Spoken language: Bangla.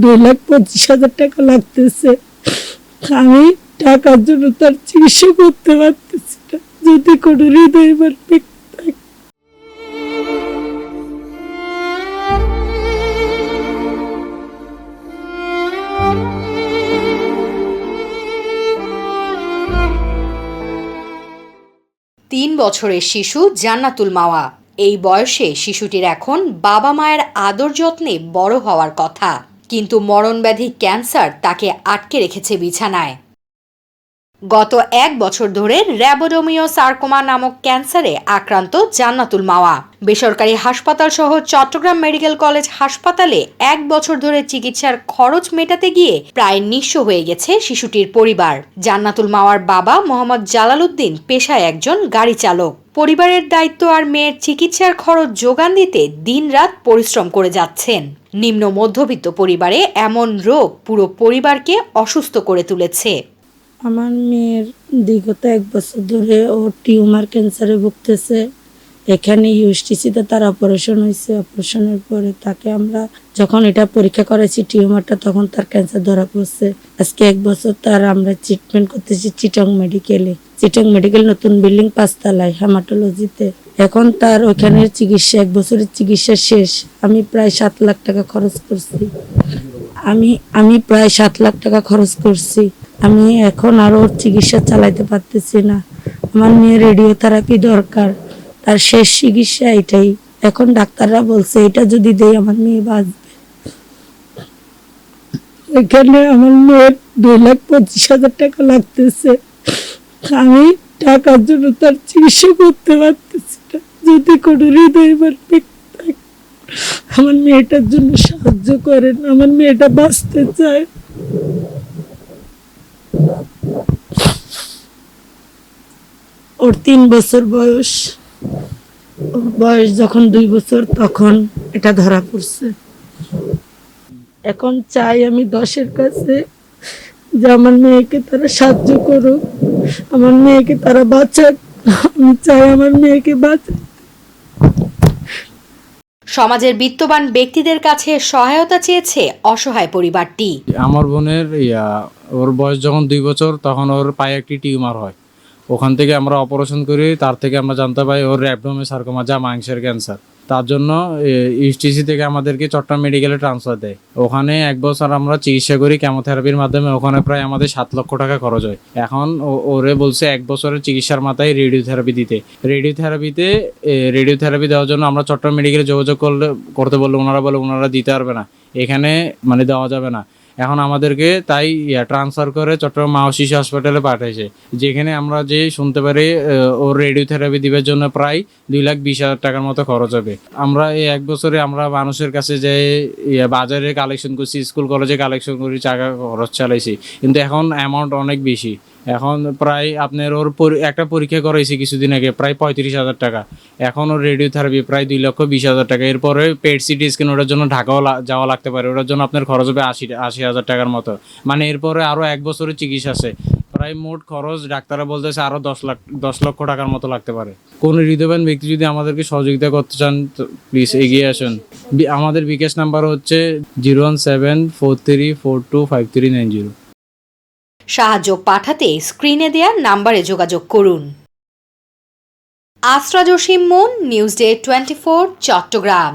দুই লাখ পঁচিশ হাজার টাকা লাগতেছে। আমি টাকার জন্য তার চিকিৎসা করতে পারতেছি না। যদি কোনো হৃদয় থাকে। তিন বছরের শিশু জান্নাতুল মাওয়া। এই বয়সে শিশুটির এখন বাবা মায়ের আদর যত্নে বড় হওয়ার কথা। কিন্তু মরণব্যাধি ক্যান্সার তাকে আটকে রেখেছে বিছানায়। গত এক বছর ধরে র্যাবোডোমিও সার্কোমা নামক ক্যান্সারে আক্রান্ত জান্নাতুল মাওয়া। বেসরকারি হাসপাতাল সহ চট্টগ্রাম মেডিকেল কলেজ হাসপাতালে এক বছর ধরে চিকিৎসার খরচ মেটাতে গিয়ে প্রায় নিঃস্ব হয়ে গেছে শিশুটির পরিবার। জান্নাতুল মাওয়ার বাবা মোহাম্মদ জালালউদ্দিন পেশায় একজন গাড়ি চালক। পরিবারের দায়িত্ব আর মেয়ের চিকিৎসার খরচ যোগান দিতে দিনরাত পরিশ্রম করে যাচ্ছেন। নিম্ন মধ্যবিত্ত পরিবারে এমন রোগ পুরো পরিবারকে অসুস্থ করে তুলেছে। আমার মেয়ের বিগত এক বছর ধরে ও টিউমার ক্যান্সারে ভুগতেছে। এখানে ইউএসটিসিতে তার অপারেশন হয়েছে। অপারেশনের পরে তাকে আমরা যখন এটা পরীক্ষা করেছি টিউমারটা, তখন তার ক্যান্সার ধরা পড়ছে। আজকে এক বছর তার আমরা ট্রিটমেন্ট করতেছি চিটং মেডিকেলে চিটং মেডিকেল নতুন বিল্ডিং পাঁচতলায়, হেমাটোলজিতে। এখন তার ওখানে চিকিৎসা, এক বছরের চিকিৎসা শেষ। আমি প্রায় সাত লাখ টাকা খরচ করছি। আমি আমি প্রায় সাত লাখ টাকা খরচ করছি। আমি এখন আর ওর চিকিৎসা চালাইতে পারতেছি না। আমার মেয়ে রেডিওথেরাপি দরকার। তার শেষ চিকিৎসা এটাই। এখন ডাক্তাররা বলছে, এটা যদি দেই আমার মেয়ে বাঁচবে। এখানে আমার মেয়ের দুই লাখ পঁচিশ হাজার টাকা লাগতেছে। আমি টাকার জন্য তার চিকিৎসা করতে পারতেছি না। যদি কোনো হৃদয় থাকে, আমার মেয়েটার জন্য সাহায্য করেন। আমার মেয়েটা বাঁচতে চায়। ওর তিন বছর বয়স। বয়স যখন দুই বছর, তখন এটা ধরা পড়ছে। এখন চাই আমি দশের কাছে যে আমার মেয়েকে তারা সাহায্য করুক, আমার মেয়েকে তারা বাঁচাক। আমি চাই আমার মেয়েকে বাঁচাক। সমাজের বিত্তবান ব্যক্তিদের কাছে সহায়তা চেয়েছে অসহায় পরিবারটি। আমার বোনের ওর বয়স যখন দুই বছর, তখন ওর পায়ে একটি টিউমার হয়। ওখান থেকে আমরা অপারেশন করি, তার থেকে আমরা জানতে পারি ওর অ্যাবডোমে সার্কোমা যা মাংসের ক্যান্সার তার জন্য ইউএসটিসি থেকে আমাদেরকে চট্টগ্রাম মেডিকেলে ট্রান্সফার দেয়। ওখানে এক বছর আমরা চিকিৎসা করি কেমোথেরাপির মাধ্যমে, ওখানে প্রায় আমাদের সাত লক্ষ টাকা খরচ হয়। এখন ওরে বলছে এক বছরের চিকিৎসার মাথায় রেডিওথেরাপি দিতে। রেডিওথেরাপিতে রেডিওথেরাপি দেওয়ার জন্য আমরা চট্টগ্রাম মেডিকেলে যোগাযোগ করলে, করতে বললে ওনারা বলে, ওনারা দিতে পারবে না। এখানে মানে দেওয়া যাবে না। এখন আমাদেরকে তাই ট্রান্সফার করে চট্টগ্রাম মা শিশু হাসপাতালে পাঠাইছে। যেখানে আমরা যে শুনতে পারি ওর রেডিওথেরাপি দিবার জন্য প্রায় দুই লাখ বিশ হাজার টাকার মতো খরচ হবে। আমরা এই এক বছরে আমরা মানুষের কাছে যে বাজারে কালেকশন করছি স্কুল কলেজে কালেকশন করি, টাকা খরচ চালাইছি। কিন্তু এখন অ্যামাউন্ট অনেক বেশি। এখন প্রায় আপনার ওর একটা পরীক্ষা করাইছি কিছুদিন আগে, প্রায় পঁয়ত্রিশ হাজার টাকা। এখন ওর রেডিওথেরাপি প্রায় দুই লক্ষ বিশ হাজার টাকা। এরপরে পেট সিটি স্ক্যান ওটার জন্য ঢাকাও যাওয়া লাগতে পারে। ওটার জন্য আপনার খরচ হবে আশি আশি হাজার টাকার মতো। মানে এরপরে আরও এক বছরের চিকিৎসা আছে। প্রায় মোট খরচ ডাক্তাররা বলতেছে আরও দশ লাখ দশ লক্ষ টাকার মতো লাগতে পারে। কোন হৃদয়বান ব্যক্তি যদি আমাদেরকে সহযোগিতা করতে চান প্লিজ এগিয়ে আসুন। আমাদের বিকাশ নাম্বার হচ্ছে zero one seven four three four two five three nine zero. সাহায্য পাঠাতে স্ক্রিনে দেয়া নাম্বারে যোগাযোগ করুন। Ashra Jasim moon news day twenty Chattogram.